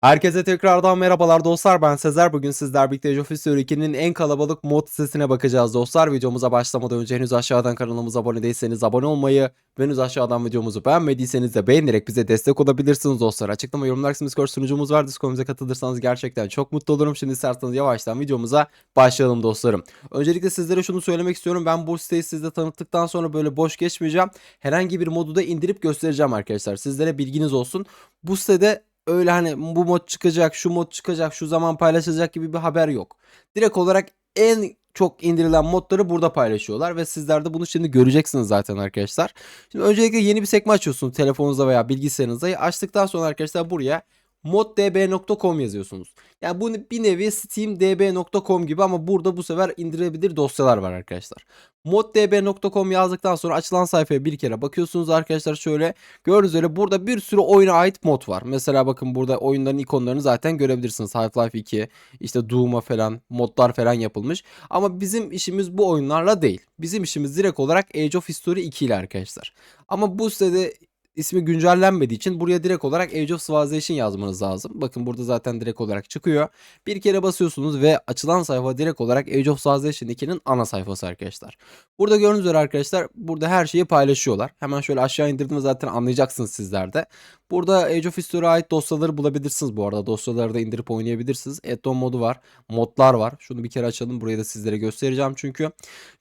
Herkese tekrardan merhabalar dostlar. Ben Sezer. Bugün sizler birlikte Age of History 2'nin en kalabalık mod sitesine bakacağız dostlar. Videomuza başlamadan önce henüz aşağıdan kanalımıza abone değilseniz abone olmayı ve henüz aşağıdan videomuzu beğenmediyseniz de beğenerek bize destek olabilirsiniz dostlar. Açıklama yorumlar kısmı Discord sunucumuz var Discord'umuza katılırsanız gerçekten çok mutlu olurum. Şimdi isterseniz yavaştan videomuza başlayalım dostlarım. Öncelikle sizlere şunu söylemek istiyorum. Ben bu siteyi sizde tanıttıktan sonra böyle boş geçmeyeceğim. Herhangi bir modu da indirip göstereceğim arkadaşlar. Sizlere bilginiz olsun. Bu sitede öyle hani bu mod çıkacak, şu mod çıkacak, şu zaman paylaşılacak gibi bir haber yok. Direkt olarak en çok indirilen modları burada paylaşıyorlar ve sizler de bunu şimdi göreceksiniz zaten arkadaşlar. Şimdi öncelikle yeni bir sekme açıyorsunuz telefonunuzda veya bilgisayarınızda. Açtıktan sonra arkadaşlar buraya moddb.com yazıyorsunuz. Yani bu bir nevi steamdb.com gibi ama burada bu sefer indirebilir dosyalar var arkadaşlar. moddb.com yazdıktan sonra açılan sayfaya bir kere bakıyorsunuz arkadaşlar şöyle gördüğünüz üzere burada bir sürü oyuna ait mod var. Mesela bakın burada oyunların ikonlarını zaten görebilirsiniz. Half-Life 2 işte Doom'a falan modlar falan yapılmış. Ama bizim işimiz bu oyunlarla değil. Bizim işimiz direkt olarak Age of History 2 ile arkadaşlar. Ama bu sitede ismi güncellenmediği için buraya direkt olarak Age of Civilization yazmanız lazım. Bakın burada zaten direkt olarak çıkıyor. Bir kere basıyorsunuz ve açılan sayfa direkt olarak Age of Civilization 2'nin ana sayfası arkadaşlar. Burada gördüğünüz üzere arkadaşlar burada her şeyi paylaşıyorlar. Hemen şöyle aşağı indirdiğimde zaten anlayacaksınız sizler de. Burada Age of History'e ait dosyaları bulabilirsiniz bu arada. Dosyaları da indirip oynayabilirsiniz. Add-on modu var. Modlar var. Şunu bir kere açalım. Burayı da sizlere göstereceğim çünkü.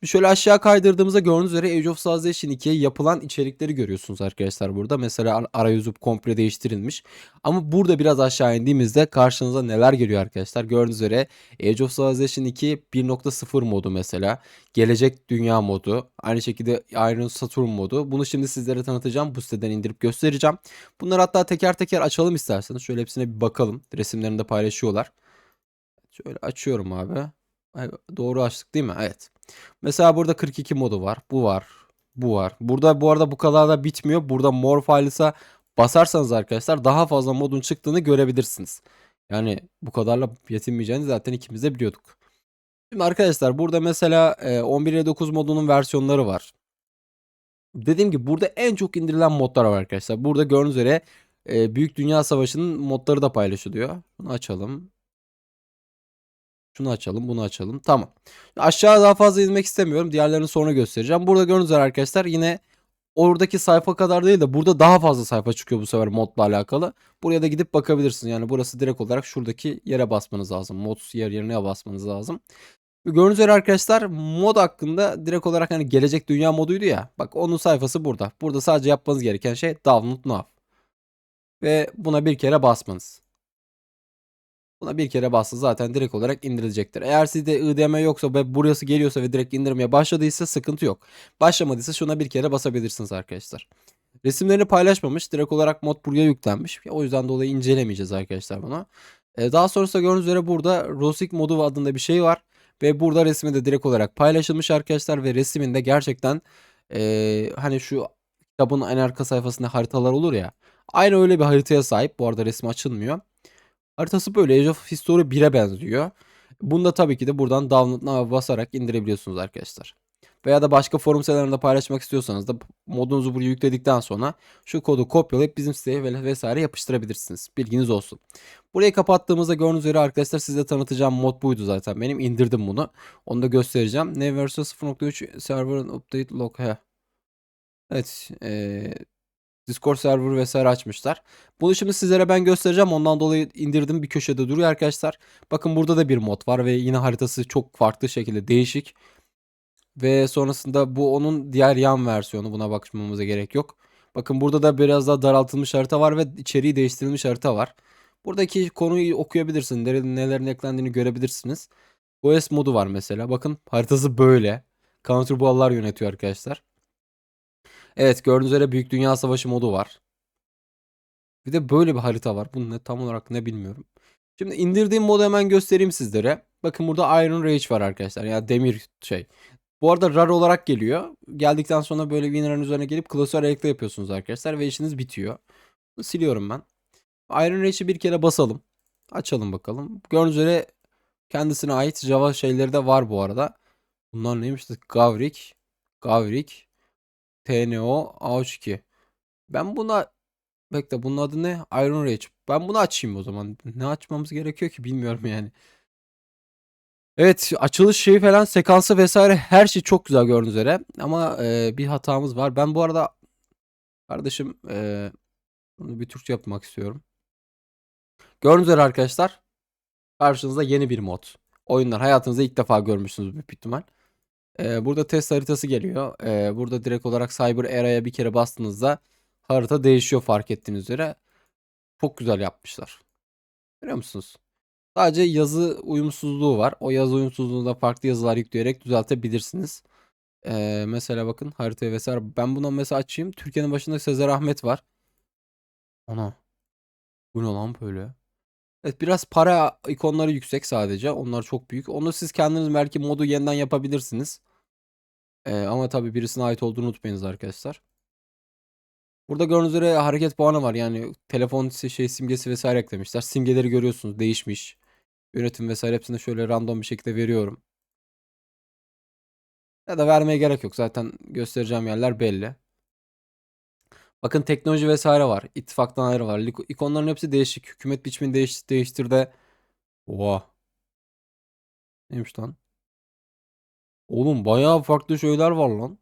Şöyle aşağı kaydırdığımızda gördüğünüz üzere Age of Civilization 2'ye yapılan içerikleri görüyorsunuz arkadaşlar burada. Mesela arayüzü komple değiştirilmiş. Ama burada biraz aşağı indiğimizde karşınıza neler geliyor arkadaşlar. Gördüğünüz üzere Age of Civilization 2 1.0 modu mesela. Gelecek Dünya modu. Aynı şekilde Iron Saturn modu. Bunu şimdi sizlere tanıtacağım. Bu siteden indirip göstereceğim. Bunları hatta teker teker açalım isterseniz. Şöyle hepsine bir bakalım. Resimlerini de paylaşıyorlar. Şöyle açıyorum abi. Doğru açtık değil mi? Evet. Mesela burada 42 modu var. Bu var. Bu var. Burada bu arada bu kadar da bitmiyor. Burada More Files'a basarsanız arkadaşlar daha fazla modun çıktığını görebilirsiniz. Yani bu kadarla yetinmeyeceğini zaten ikimiz de biliyorduk. Şimdi arkadaşlar burada mesela e, 11.9 modunun versiyonları var. Dediğim gibi burada en çok indirilen modlar var arkadaşlar. Burada gördüğünüz üzere e, Büyük Dünya Savaşı'nın modları da paylaşılıyor. Bunu açalım. Şunu açalım, bunu açalım. Tamam. Aşağı daha fazla inmek istemiyorum. Diğerlerini sonra göstereceğim. Burada gördüğünüz arkadaşlar yine oradaki sayfa kadar değil de burada daha fazla sayfa çıkıyor bu sefer modla alakalı. Buraya da gidip bakabilirsiniz. Yani burası direkt olarak şuradaki yere basmanız lazım. Mod yer yerine basmanız lazım. Gördüğünüz üzere arkadaşlar mod hakkında direkt olarak hani gelecek dünya moduydu ya. Bak onun sayfası burada. Burada sadece yapmanız gereken şey download now. Ve buna bir kere basmanız. Buna bir kere bastı zaten direkt olarak indirilecektir. Eğer sizde IDM yoksa ve burası geliyorsa ve direkt indirmeye başladıysa sıkıntı yok. Başlamadıysa şuna bir kere basabilirsiniz arkadaşlar. Resimlerini paylaşmamış. Direkt olarak mod buraya yüklenmiş. O yüzden dolayı incelemeyeceğiz arkadaşlar bunu. Ee, daha sonrasında gördüğünüz üzere burada Rosik modu adında bir şey var. Ve burada resmi de direkt olarak paylaşılmış arkadaşlar. Ve resminde gerçekten ee, hani şu kitabın en arka sayfasında haritalar olur ya. Aynı öyle bir haritaya sahip. Bu arada resmi açılmıyor. Haritası böyle Age of History 1'e benziyor. Bunu da tabii ki de buradan download now'a basarak indirebiliyorsunuz arkadaşlar. Veya da başka forum sitelerinde paylaşmak istiyorsanız da modunuzu buraya yükledikten sonra şu kodu kopyalayıp bizim siteye ve vesaire yapıştırabilirsiniz. Bilginiz olsun. Burayı kapattığımızda gördüğünüz üzere arkadaşlar size tanıtacağım mod buydu zaten. Benim indirdim bunu. Onu da göstereceğim. Ne versiyon 0.3 server update log. Evet. Ee, Discord server vesaire açmışlar. Bunu şimdi sizlere ben göstereceğim. Ondan dolayı indirdim bir köşede duruyor arkadaşlar. Bakın burada da bir mod var ve yine haritası çok farklı şekilde değişik. Ve sonrasında bu onun diğer yan versiyonu. Buna bakmamıza gerek yok. Bakın burada da biraz daha daraltılmış harita var ve içeriği değiştirilmiş harita var. Buradaki konuyu okuyabilirsiniz. Nelerin, eklendiğini görebilirsiniz. OS modu var mesela. Bakın haritası böyle. Counterball'lar yönetiyor arkadaşlar. Evet gördüğünüz üzere Büyük Dünya Savaşı modu var. Bir de böyle bir harita var. Bu ne tam olarak ne bilmiyorum. Şimdi indirdiğim modu hemen göstereyim sizlere. Bakın burada Iron Rage var arkadaşlar. Yani demir şey. Bu arada RAR olarak geliyor. Geldikten sonra böyle Winrar'ın üzerine gelip klasör ekle yapıyorsunuz arkadaşlar. Ve işiniz bitiyor. Bunu siliyorum ben. Iron Rage'i bir kere basalım. Açalım bakalım. Gördüğünüz üzere kendisine ait Java şeyleri de var bu arada. Bunlar neymiş? Gavrik. Gavrik. TNO A32. Ben buna Bekle bunun adı ne? Iron Rage. Ben bunu açayım o zaman. Ne açmamız gerekiyor ki bilmiyorum yani. Evet açılış şeyi falan sekansı vesaire her şey çok güzel gördüğünüz üzere. Ama e, bir hatamız var. Ben bu arada kardeşim e, bunu bir Türkçe yapmak istiyorum. Gördüğünüz üzere arkadaşlar karşınızda yeni bir mod. Oyunlar hayatınızda ilk defa görmüşsünüz büyük ihtimal. E, burada test haritası geliyor. E, burada direkt olarak Cyber Era'ya bir kere bastığınızda harita değişiyor fark ettiğiniz üzere. Çok güzel yapmışlar. Görüyor musunuz? Sadece yazı uyumsuzluğu var. O yazı uyumsuzluğunda farklı yazılar yükleyerek düzeltebilirsiniz. Ee, mesela bakın haritaya vesaire. Ben buna mesela açayım. Türkiye'nin başında Sezer Ahmet var. Ana. Bu ne lan böyle? Evet biraz para ikonları yüksek sadece. Onlar çok büyük. Onu siz kendiniz belki modu yeniden yapabilirsiniz. Ee, ama tabii birisine ait olduğunu unutmayınız arkadaşlar. Burada gördüğünüz üzere hareket puanı var. Yani telefon şey simgesi vesaire eklemişler. Simgeleri görüyorsunuz değişmiş. Yönetim vesaire hepsini şöyle random bir şekilde veriyorum. Ya da vermeye gerek yok. Zaten göstereceğim yerler belli. Bakın teknoloji vesaire var. İttifaktan ayrı var. İkonların hepsi değişik. Hükümet biçimini değiş değiştirdi. Oha. Neymiş lan? Oğlum bayağı farklı şeyler var lan.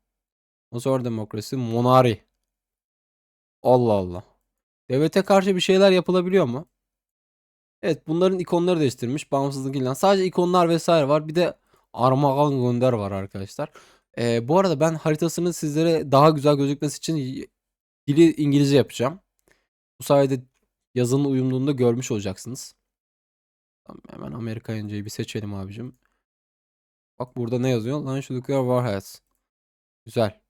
Nasıl var demokrasi? Monari. Allah Allah. Devlete karşı bir şeyler yapılabiliyor mu? Evet bunların ikonları değiştirmiş. Bağımsızlık ilan. Sadece ikonlar vesaire var. Bir de Armağan Gönder var arkadaşlar. Ee, bu arada ben haritasını sizlere daha güzel gözükmesi için dili İngilizce yapacağım. Bu sayede yazının uyumluluğunu da görmüş olacaksınız. Hemen Amerikancayı bir seçelim abicim. Bak burada ne yazıyor? Launch Nuclear Warheads. Güzel.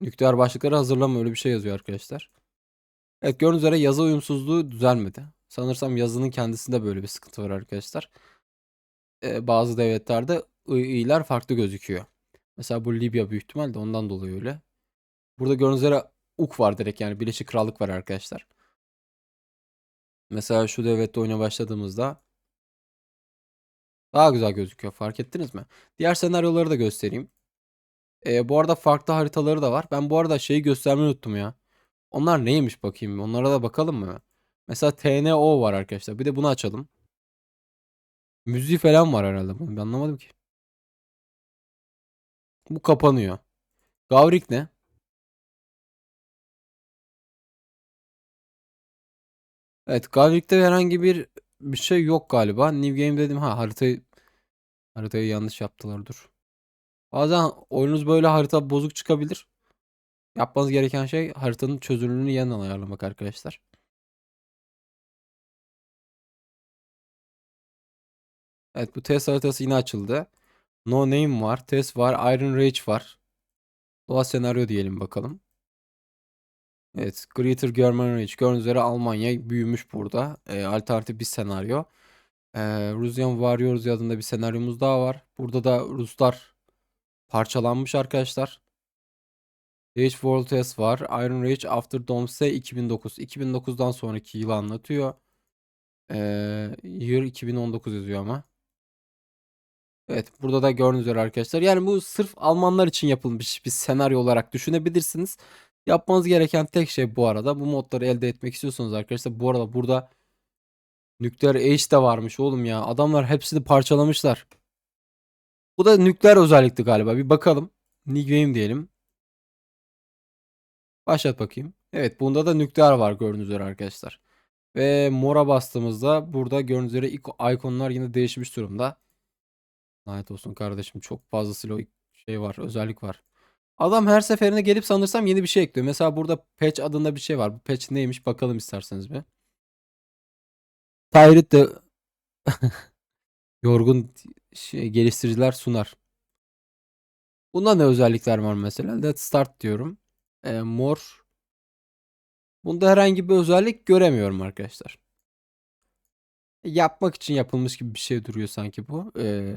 Nükleer başlıkları hazırlama öyle bir şey yazıyor arkadaşlar. Evet gördüğünüz üzere yazı uyumsuzluğu düzelmedi. Sanırsam yazının kendisinde böyle bir sıkıntı var arkadaşlar. Ee, bazı devletlerde i'ler farklı gözüküyor. Mesela bu Libya büyük ihtimalle ondan dolayı öyle. Burada gördüğünüz üzere UK var direkt yani Birleşik Krallık var arkadaşlar. Mesela şu devlette oyuna başladığımızda daha güzel gözüküyor fark ettiniz mi? Diğer senaryoları da göstereyim. Ee, bu arada farklı haritaları da var. Ben bu arada şeyi göstermeyi unuttum ya. Onlar neymiş bakayım? Onlara da bakalım mı? Mesela TNO var arkadaşlar. Bir de bunu açalım. Müziği falan var herhalde. bunun. Ben anlamadım ki. Bu kapanıyor. Gavrik ne? Evet, Gavrik'te herhangi bir bir şey yok galiba. New Game dedim. Ha haritayı haritayı yanlış yaptılar dur. Bazen oyununuz böyle harita bozuk çıkabilir. Yapmanız gereken şey haritanın çözünürlüğünü yeniden ayarlamak arkadaşlar. Evet bu test haritası yine açıldı. No Name var. Test var. Iron Rage var. Doğa senaryo diyelim bakalım. Evet. Greater German Rage. Gördüğünüz üzere Almanya büyümüş burada. Ee, alternatif bir senaryo. Ee, Russian Warriors adında bir senaryomuz daha var. Burada da Ruslar parçalanmış arkadaşlar. Rage World Test var. Iron Rage After Doomsday 2009. 2009'dan sonraki yılı anlatıyor. Ee, year 2019 yazıyor ama. Evet burada da gördüğünüz üzere arkadaşlar. Yani bu sırf Almanlar için yapılmış bir senaryo olarak düşünebilirsiniz. Yapmanız gereken tek şey bu arada bu modları elde etmek istiyorsanız arkadaşlar bu arada burada nükleer Age de varmış oğlum ya. Adamlar hepsini parçalamışlar. Bu da nükleer özellikti galiba. Bir bakalım. New diyelim. Başlat bakayım. Evet bunda da nükleer var gördüğünüz üzere arkadaşlar. Ve mora bastığımızda burada gördüğünüz üzere iko- ikonlar yine değişmiş durumda. Lanet olsun kardeşim çok fazlasıyla o şey var özellik var. Adam her seferinde gelip sanırsam yeni bir şey ekliyor. Mesela burada patch adında bir şey var. Bu patch neymiş bakalım isterseniz bir. Tyrant de yorgun şey, geliştiriciler sunar. Bunda ne özellikler var mesela? Let's start diyorum. E, mor. Bunda herhangi bir özellik göremiyorum arkadaşlar. Yapmak için yapılmış gibi bir şey duruyor sanki bu. E,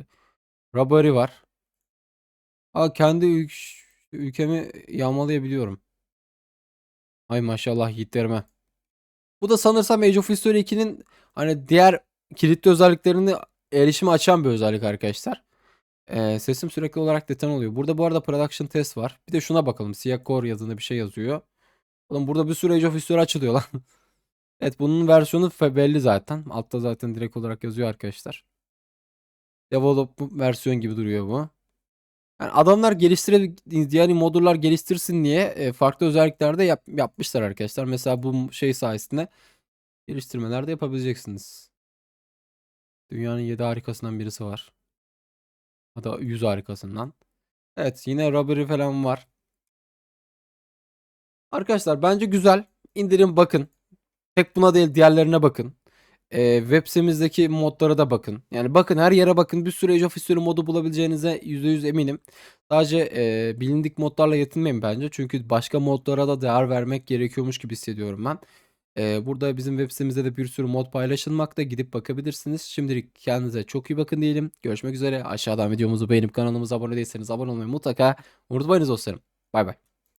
Robbery var. Aa, kendi ülk- ülkemi yağmalayabiliyorum. Ay maşallah yiğitlerime. Bu da sanırsam Age of History 2'nin hani diğer kilitli özelliklerini erişime açan bir özellik arkadaşlar. Ee, sesim sürekli olarak deten oluyor. Burada bu arada production test var. Bir de şuna bakalım. Siyah core yazında bir şey yazıyor. Oğlum burada bir sürü Age of History açılıyor lan. Evet bunun versiyonu belli zaten. Altta zaten direkt olarak yazıyor arkadaşlar. Develop versiyon gibi duruyor bu. Yani adamlar geliştire yani modüller geliştirsin diye e, farklı özelliklerde yap- yapmışlar arkadaşlar. Mesela bu şey sayesinde geliştirmeler de yapabileceksiniz. Dünyanın 7 harikasından birisi var. Ya da 100 harikasından. Evet yine robbery falan var. Arkadaşlar bence güzel. İndirin bakın. Tek buna değil diğerlerine bakın. Ee, web sitemizdeki modlara da bakın. Yani bakın her yere bakın. Bir sürü Age of History modu bulabileceğinize %100 eminim. Sadece e, bilindik modlarla yetinmeyin bence. Çünkü başka modlara da değer vermek gerekiyormuş gibi hissediyorum ben. Ee, burada bizim web sitemizde de bir sürü mod paylaşılmakta. Gidip bakabilirsiniz. Şimdilik kendinize çok iyi bakın diyelim. Görüşmek üzere. Aşağıdan videomuzu beğenip kanalımıza abone değilseniz abone olmayı mutlaka unutmayınız dostlarım. Bay bay.